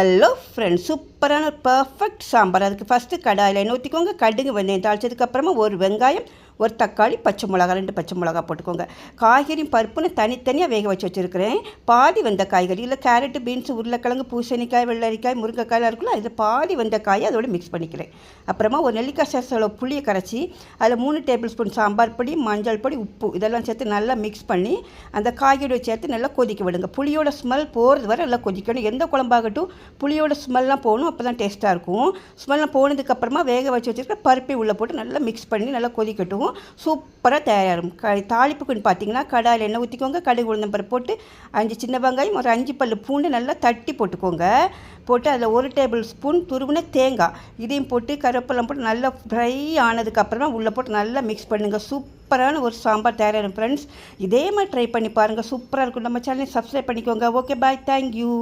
Hello? Friends சூப்பரான perfect sambar. அதுக்கு first கடாயில் எண்ணெய் ஊற்றிக்கோங்க கடுகு வெந்தயம் தாளிச்சதுக்கப்புறமா ஒரு வெங்காயம் ஒரு தக்காளி பச்சை மிளகா ரெண்டு பச்சை மிளகா போட்டுக்கோங்க. காய்கறியும் பருப்புன்னு தனித்தனியாக வேக வச்சு வச்சுருக்கிறேன். பாதி வந்த காய்கறி இல்லை கேரட்டு பீன்ஸ் உருளைக்கிழங்கு பூசணிக்காய் வெள்ளரிக்காய் முருங்கைக்காயெலாம் இருக்குல்ல அதில் பாதி வந்த காயை அதோட மிக்ஸ் பண்ணிக்கிறேன். அப்புறமா ஒரு நெல்லிக்காய் சேசல புளியை கரைச்சி அதில் மூணு டேபிள் ஸ்பூன் சாம்பார் பொடி மஞ்சள் பொடி உப்பு இதெல்லாம் சேர்த்து நல்லா மிக்ஸ் பண்ணி அந்த காய்கறியை சேர்த்து நல்லா கொதிக்க விடுங்க. புளியோட ஸ்மெல் போகிறது வரை நல்லா கொதிக்கணும். எந்த குழம்பாகட்டும் புளியோட ஸ்மெல்லாம் போகணும் அப்போ தான் டேஸ்ட்டாக இருக்கும். ஸ்மெல்லாம் போனதுக்கப்புறமா வேக வச்சு வச்சுருக்க பருப்பை உள்ளே போட்டு நல்லா மிக்ஸ் பண்ணி நல்லா கொதிக்கட்டும். சூப்பராக தயாராகும். க தாளிப்புக்குன்னு பார்த்தீங்கன்னா கடாயில் எண்ணெய் ஊற்றிக்கோங்க கடுகு உளுந்தம் பருப்பு போட்டு அஞ்சு சின்ன வெங்காயம் ஒரு அஞ்சு பல் பூண்டு நல்லா தட்டி போட்டுக்கோங்க. போட்டு அதில் ஒரு டேபிள் ஸ்பூன் துருவின தேங்காய். இதையும் போட்டு கருவேப்பிலாம் போட்டு நல்லா ஃப்ரை ஆனதுக்கப்புறமா உள்ளே போட்டு நல்லா மிக்ஸ் பண்ணுங்கள் சூப்பரான ஒரு சாம்பார் தயாராகும் ஃப்ரெண்ட்ஸ் இதே மாதிரி ட்ரை பண்ணி பாருங்கள் சூப்பராக இருக்கும். நம்ம சேனலை சப்ஸ்கிரைப் பண்ணிக்கோங்க. Okay bye thank you